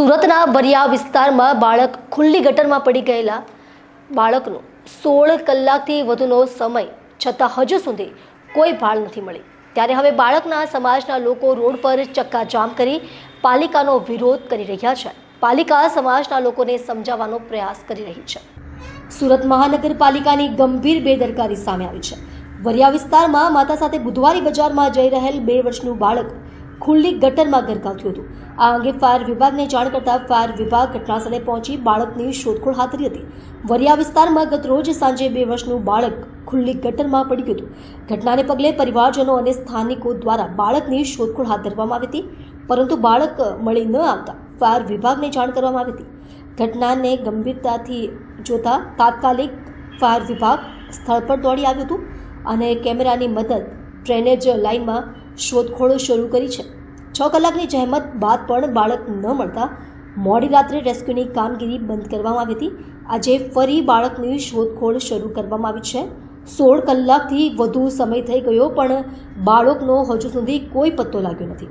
સુરતના બરિયા વિસ્તારમાં બાળક ખુલ્લી ગટરમાં પડી ગયેલા. બાળકનો સોળ કલાકથી વધુનો સમય છતાં હજુ સુધી કોઈ ભાળ નથી મળી. ત્યારે હવે બાળકના સમાજના લોકો રોડ પર ચક્કાજામ કરી પાલિકાનો વિરોધ કરી રહ્યા છે. પાલિકા સમાજના લોકોને સમજાવવાનો પ્રયાસ કરી રહી છે. સુરત મહાનગરપાલિકાની ગંભીર બેદરકારી સામે આવી છે. વરિયા વિસ્તારમાં માતા સાથે બુધવારી બજારમાં જઈ રહેલ બે વર્ષનું બાળક ખુલ્લી ગટરમાં ગરકાવ્યું હતું. આ અંગે ફાયર વિભાગને જાણ કરતા ફાયર વિભાગ ઘટનાસ્થળે પહોંચી બાળકની શોધખોળ હાથ ધરી હતી. વરિયા વિસ્તારમાં ગત રોજ સાંજે બે વર્ષનું બાળક ખુલ્લી ગટરમાં પડી ગયું હતું. ઘટનાને પગલે પરિવારજનો અને સ્થાનિકો દ્વારા બાળકની શોધખોળ હાથ ધરવામાં આવી હતી, પરંતુ બાળક મળી ન આવતા ફાયર વિભાગને જાણ કરવામાં આવી હતી. ઘટનાને ગંભીરતાથી જોતા તાત્કાલિક ફાયર વિભાગ સ્થળ પર દોડી આવ્યું હતું અને કેમેરાની મદદ ડ્રેનેજ લાઇનમાં શોધખોળો શરૂ કરી છે. છ કલાકની જહેમત બાદ પણ બાળક ન મળતા મોડી રાત્રે રેસ્ક્યુની કામગીરી બંધ કરવામાં આવી હતી. આજે ફરી બાળકની શોધખોળ શરૂ કરવામાં આવી છે. સોળ કલાકથી વધુ સમય થઈ ગયો, પણ બાળકનો હજુ સુધી કોઈ પત્તો લાગ્યો નથી.